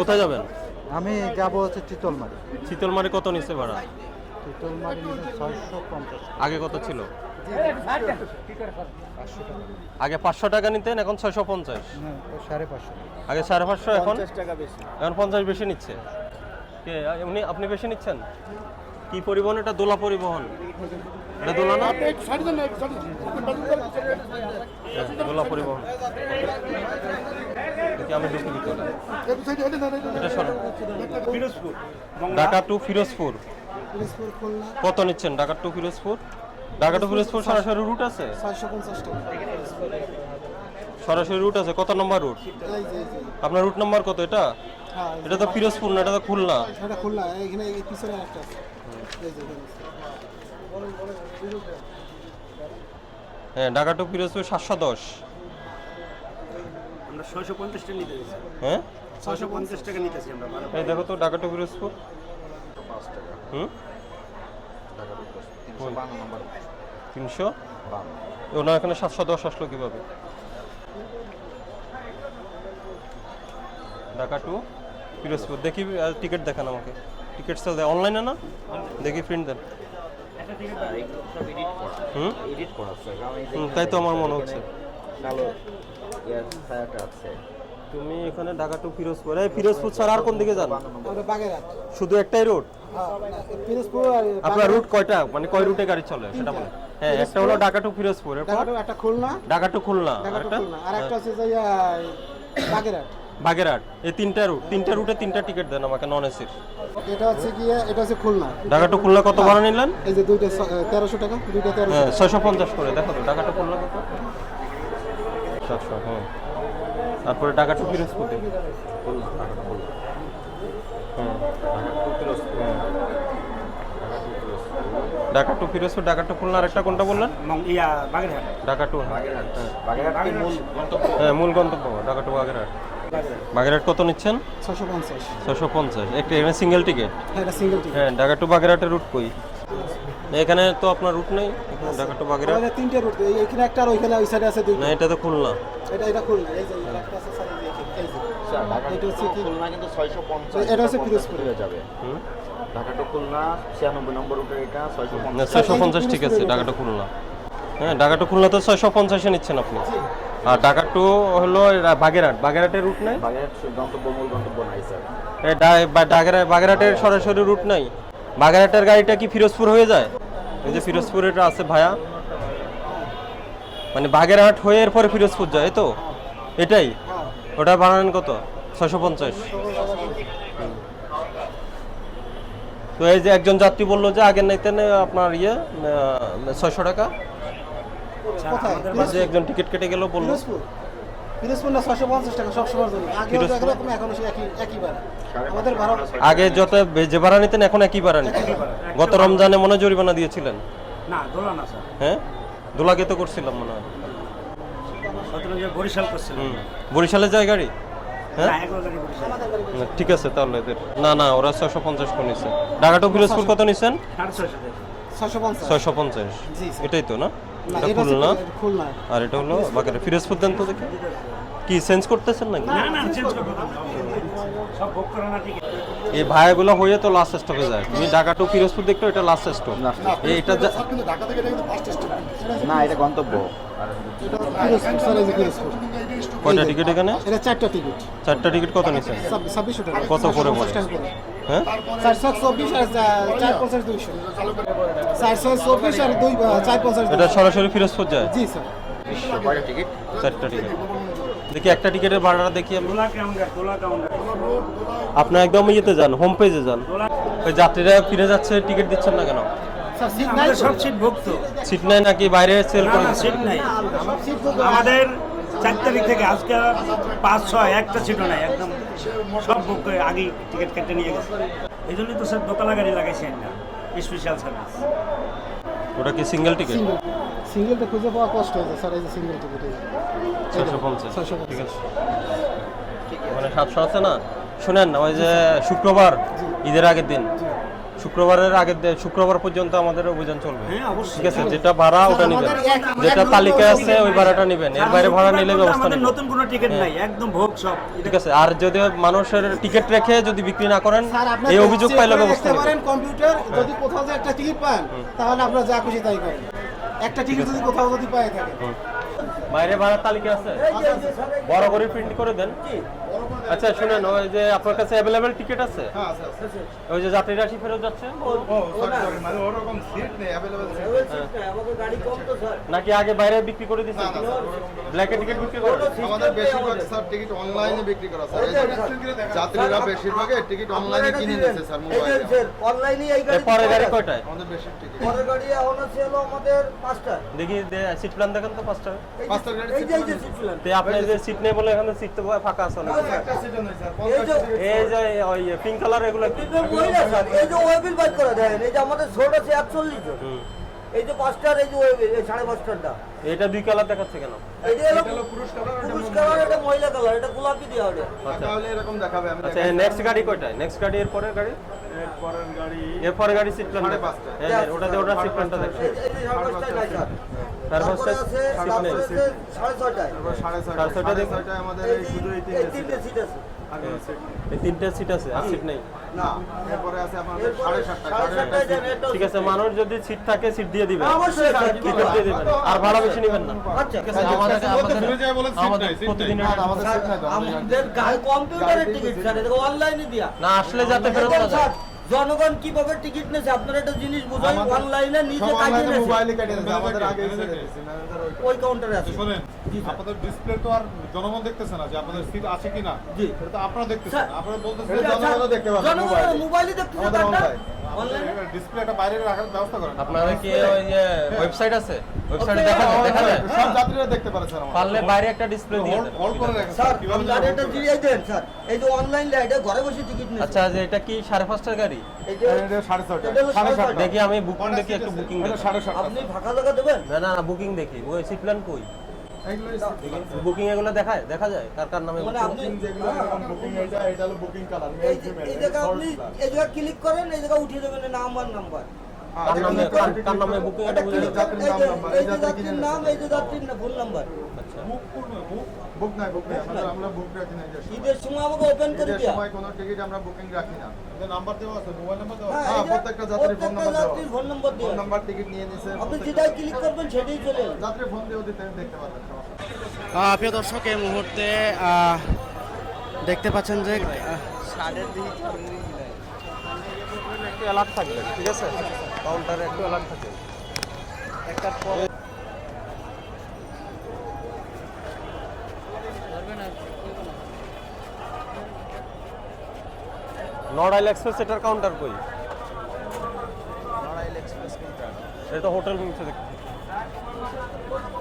কোথায় যাবেন? আমি যাব হচ্ছে চিতলমারি। শীতলমারি কত নিচ্ছে ভাড়া? চিতলমারি ছয়শো পঞ্চাশ আগে কত ছিল? আগে পাঁচশো টাকা নিতেন এখন ছয়শো পঞ্চাশ। সাড়ে পাঁচশো। আগে সাড়ে পাঁচশো এখন? এখন পঞ্চাশ বেশি নিচ্ছে। কে উনি আপনি বেশি নিচ্ছেন? কি পরিবহন? এটা দোলা পরিবহন। এটা দোলা না? হ্যাঁ, দোলা পরিবহন। আমি ঢুকি টু ফিরোজপুর। কত নিচ্ছেন? ঢাকা টু ফিরোজপুর? ঢাকা টু ফিরোজপুর সরাসরি রুট আছে? সরাসরি রুট আছে। কত নম্বর রুট আপনার রুট নাম্বার কত এটা? এটা তো ফিরোজপুর না এটা তো খুলনা। এটা খুলনা এখানে পিছনে একটা আছে এই যে এখানে। হ্যাঁ ঢাকা টু ফিরোজপুর সাতশো দশ। আমরা ছয়শো পঞ্চাশ নিতে হ্যাঁ? ছয়শো পঞ্চাশ টাকা নিতেছি আমরা এই দেখো তো ঢাকা টু ফিরোজপুর হুম? তিনশো ওনার এখানে সাতশো দশ আসলো কীভাবে? ঢাকা টু ফিরোজপুর দেখি টিকিট দেখান আমাকে। টিকিট সেল দেয়। অনলাইনে না? দেখি প্রিন্ট দেন। হুম? তাই তো আমার মনে হচ্ছে। ইয়ার ছায়াটা আছে। তুমি এখানে ঢাকা টু ফিরোজপুর। এই ফিরোজপুর ছাড়া আর কোন দিকে যান? শুধু একটাই রুট হ্যাঁ পিরোজপুর আর আপনার রুট কয়টা? মানে কয় রুটে গাড়ি চলে? সেটা বলেন। হ্যাঁ একটা হলো ঢাকা টু ফিরোজপুর। এরপর? একটা খুলনা। ঢাকা টু খুলনা। আর একটা হচ্ছে যে ইয়া, বাগেরহাট। বাগেরহাট। এই তিনটা রুট তিনটা রুটে তিনটা টিকিট দেন আমাকে নন এসির এটা হচ্ছে গিয়ে এটা হচ্ছে খুলনা। ঢাকা টু খুলনা কত ভাড়া নিলেন? এই যে দুইটা তেরোশো টাকা দুইটা তেরোশো হ্যাঁ ছয়শো পঞ্চাশ করে দেখো তো ঢাকা টু খুলনা কত? সাতশো হ্যাঁ। তারপরে ঢাকা টু ফিরোজপুর দেখি। হ্যাঁ। ঢাকা টু ফিরোজপুর ঢাকা টু খুলনা আরেকটা কোনটা বললেন? এবং ইয়া বাগেরহাট। ঢাকা টু হ্যাঁ। মূল গন্তব্য? হ্যাঁ মূল গন্তব্য ঢাকা টু বাগেরহাট। বাগেরহাট কত নিচ্ছেন? ছশো পঞ্চাশ। ছশো পঞ্চাশ। একটা সিঙ্গেল টিকিট? হ্যাঁ এটা সিঙ্গেল টিকিট হ্যাঁ ঢাকা টু বাগেরহাটের রুট কই? এখানে তো আপনার রুট নেই এখানে ঢাকা টু বাগেরহাট আমাদের তিনটে রুট এইখানে একটা আর ওইখানে ওই সাইডে আছে দুইটা। না এটা তো খুলনা। এটা এটা খুলনা এই যে একটা আছে স্যার এই যে এই যে। আচ্ছা, এটা হচ্ছে কি? খুলনা কিন্তু ছয়শো পঞ্চাশ এটা হচ্ছে পিরোজপুর। হয়ে যাবে। হুম? ঢাকা টু খুলনা ছিয়ানব্বই নম্বর রুটের এটা ছয়শো না পঞ্চাশ ছয়শো পঞ্চাশ ঠিক আছে ঢাকা টু খুলনা। হ্যাঁ ঢাকা টু খুলনা তো ছয়শো পঞ্চাশে নিচ্ছেন আপনি। আর ঢাকা টু হলো বাগেরহাট। বাগেরহাটের রুট নেই? বাগেরহাট গন্তব্য মূল গন্তব্য নাই স্যার বাগেরহাটের সরাসরি রুট নাই। বাগেরহাটের গাড়িটা কি ফিরোজপুর হয়ে যায়? এই যে ফিরোজপুর এটা আছে ভায়া। মানে বাগেরহাট হয়ে এরপরে ফিরোজপুর যায় তো? এটাই? ওটা বানান কত? ছয়শো পঞ্চাশ। তো এই যে একজন যাত্রী বলল যে আগের নাইতেন আপনার ইয়ে ছয়শো টাকা। যে একজন টিকিট কেটে গেল বলল। আগে যত যে ভাড়া নিতেন এখন একই ভাড়া নিতেন। গত রমজানে মনে হয় জরিমানা দিয়েছিলেন। না দোলা না স্যার। হ্যাঁ? দোলাকে তো করছিলাম মনে হয়। বরিশাল করছিলাম। হুম। বরিশালের যায় গাড়ি? হ্যাঁ? বরিশাল। ঠিক আছে তাহলে এদের। না না ওরা ছয়শো পঞ্চাশ করে নিচ্ছে ঢাকা টু ফিরোজপুর কত নিচ্ছেন ছয়শো। পঞ্চাশ। এটাই তো না? এটা এটা খুলনা? আর এটা হলো বাগের ফিরোজপুর দেন তো দেখি? কি চেঞ্জ করতেছেন নাকি? না না চেঞ্জ করব না। সব ভোগ করে না ঠিক এই ভাইয়াগুলো হয়ে তো লাস্ট স্টপে যায়। তুমি ঢাকা টু ফিরোজপুর দেখতে এটা লাস্ট স্টপ এইটা না এটা গন্তব্য। কয়টা টিকিট এখানে? এটা চারটা টিকিট চারটা টিকিট কত টাকা। কত করে পড়ে? হ্যাঁ? চারশো চব্বিশ আর চার পঞ্চাশ দুইশো। চারশো চব্বিশ আর দুই চার পঞ্চাশ এটা সরাসরি ফিরোজপুর যায়? জি স্যার। টিকিট। চারটা টিকিট। দেখি একটা টিকিটের ভাড়াটা দেখি আপনি একদম ইয়েতে যান হোম পেজে যান। ওই যাত্রীরা ফিরে যাচ্ছে টিকিট দিচ্ছেন না কেন? সিট নাই সব সিট ভুক্ত। সিট নাই নাকি? বাইরে সেল করে সিট নাই। আমাদের চার তারিখ থেকে আজকে পাঁচ ছয় একটা সিটও নাই একদম সব বুক করে আগেই টিকিট কেটে নিয়ে গেছে। এই জন্যই তো স্যার দোতলা গাড়ি লাগাইছে না স্পেশাল সার্ভিস ওটা কি সিঙ্গেল টিকিট সিঙ্গেল সিঙ্গেলটা খুঁজে পাওয়া কষ্ট হয়েছে স্যার এই যে সিঙ্গেল টিকিট ছয়শো পঞ্চাশ। ঠিক আছে। মানে সাতশো আছে না? শুনেন ওই যে শুক্রবার ঈদের আগের দিন। শুক্রবারের আগের দিন- শুক্রবার পর্যন্ত আমাদের অভিযান চলবে। হ্যাঁ ঠিক আছে যেটা ভাড়া ওটা নেবেন। যেটা তালিকা আছে ওই ভাড়াটা নেবেন। এর বাইরে ভাড়া নিলে ব্যবস্থা নেবেন নতুন কোনো টিকিট নাই একদম ভোগ সব। ঠিক আছে আর যদি মানুষের টিকিট রেখে যদি বিক্রি না করেন এই অভিযোগ পাইলে ব্যবস্থা নেবেন। কম্পিউটার যদি কোথাও যে একটা টিকিট পান তাহলে আপনারা যা খুশি তাই করেন একটা টিকিট যদি কোথাও যদি পায় থাকে বাইরে ভাড়ার তালিকা আছে? বড় করে প্রিন্ট করে দেন। আচ্ছা শুনেন ওই যে আপনার কাছে অ্যাভেলেবেল টিকিট আছে? ওই যে যাত্রী রাশি ফেরত যাচ্ছে? নাকি আগে বাইরে বিক্রি করে দিচ্ছেন ব্ল্যাকে টিকিট বিক্রি করে আমাদের বেশিরভাগ স্যার টিকিট অনলাইনে বিক্রি করা স্যার যাত্রীরা বেশিরভাগ টিকিট অনলাইনে কিনে নিচ্ছে স্যার মোবাইলে অনলাইনে এই এর পরে গাড়ি কয়টায়? আমাদের বেশি টিকিট পরের গাড়ি এখন আছে হলো আমাদের পাঁচটা দেখি সিট প্ল্যান দেখেন তো পাঁচটা এই যে- পাঁচটা গাড়ি এই যে seat plan। তে আপনি যে সিট নেই বলে এখানে সিট তো ফাঁকা আছে না এই যে ওই পিঙ্ক কালার এগুলো এই যে মহিলা স্যার, এই যে ওয়েবিল বাইক করে দেন এই যে আমাদের ছোট আছে একচল্লিশ এই যে পাঁচটার এই যে ওয়েবিল এই সাড়ে পাঁচটারটা। এটা দুই কালার দেখাচ্ছে কেন? এই হলো পুরুষ কালার এটা মহিলা কালার এটা গোলাপি দেওয়া ওটা তাহলে এরকম দেখাবে আমি আচ্ছা নেক্সট গাড়ি কয়টায়? নেক্সট গাড়ি এর পরের গাড়ি পরের গাড়ি এর পরের গাড়ি সিট প্ল্যান হ্যাঁ ওটাতে ওটা সিট প্ল্যানটা দেখেন এই যে- সাড়ে পাঁচটায় নাই স্যার সাড়ে ছয়টায়। সাড়ে। ছয়টায় আমাদের শুধু এই তিনটে সিট আছে। এই তিনটে সিট আছে। আর সিট নেই। না এরপরে আছে ঠিক আছে মানুষ যদি সিট থাকে সিট দিয়ে দিবেন। অবশ্যই টিকিট দিয়ে দিবেন। আর ভাড়া বেশি নেবেন না। আচ্ছা ঠিক আছে আমাদের আমাদের আমাদের আমাদের সিট নাই তো, আমাদের আমাদের গাড়ি কম্পিউটারের টিকিট স্যার এটা অনলাইনে দিয়া। না আসলে যাতে ফেরত না জনগণ কীভাবে টিকিট নেছে? আপনারা একটা জিনিস বুঝাই অনলাইনে নিজে কাটিয়ে নেছে মোবাইলে কাটিয়ে নেছে আমাদের আগে ওই কাউন্টারে আছে। শুনেন আপনাদের ডিসপ্লে তো আর জনগণ দেখতেছে না যে আপনাদের সিট আছে কিনা। জি। এটা তো আপনারা দেখতেছেন আপনারা বলতেছেন জনগণ দেখতে পাবে জনগণ মোবাইলে। মোবাইলে দেখতে আমাদের অনলাইন অনলাইনে ডিসপ্লেটা বাইরে রাখার ব্যবস্থা করেন। আপনাদের কি ওই যে ওয়েবসাইট আছে? ওয়েবসাইটে দেখা যায় দেখা যায়? সব যাত্রীরা দেখতে পারে স্যার পারলে বাইরে একটা ডিসপ্লে দিয়ে দেন। অল করে রাখেন। স্যার কীভাবে আপনার এটা দেন স্যার। এই যে অনলাইন লাইটে ঘরে বসে টিকিট আচ্ছা যে এটা কি সাড়ে পাঁচটার গাড়ি? এটা দেখি আমি বুকিং দেখি একটু বুকিং দেখি। সাড়ে আপনি ফাঁকা জায়গা দেবেন? না বুকিং দেখি। ওই সিট প্ল্যান কই? বুকিং এগুলো দেখায় দেখা যায় কার কার নামে মানে আপনি যেগুলো বুকিং এটা এটা হলো বুকিং কালার এই এই জায়গা আপনি এই জায়গা ক্লিক করেন এই জায়গা উঠিয়ে দেবেন নাম আর নাম্বার কার নামে কার- কার নামে বুকিং এটা এটা বুঝে ক্লিক যাচ্ছে। করেন এই যে যাত্রীর নাম এই যে যাত্রীর ফোন নাম্বার। আচ্ছা। বুক নাই বুক নাই আমাদের আমরা বুক রাখি না ঈদের সময়। আমাকে ওপেন করে দিয়া। সময় কোনো টিকিট আমরা বুকিং রাখি না। নাম্বার দেওয়া আছে মোবাইল নাম্বার দেওয়া হ্যাঁ, প্রত্যেকটা যাত্রীর ফোন নাম্বার যাত্রীর phone number phone number ticket নিয়ে নিছে আপনি যেটাই ক্লিক করবেন সেটাই চলে যাবে যাত্রী ফোন দিয়েও দিতে দেখতে প্রিয় দর্শক এই মুহূর্তে দেখতে পাচ্ছেন যে একটু অ্যালার্ট থাকবে ঠিক আছে? কাউন্টারে একটু অ্যালার্ট থাকে। নড়াইল এক্সপ্রেস এটার কাউন্টার কই? নড়াইল এক্সপ্রেস কাউন্টার এটা হোটেল রুম দেখতে।